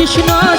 কৃষ্ণ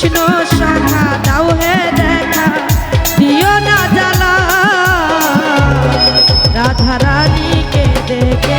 কৃষ্ণ শাখা দাও হে দেখা দিও না জ্বালা। রাধা রানীকে দেখে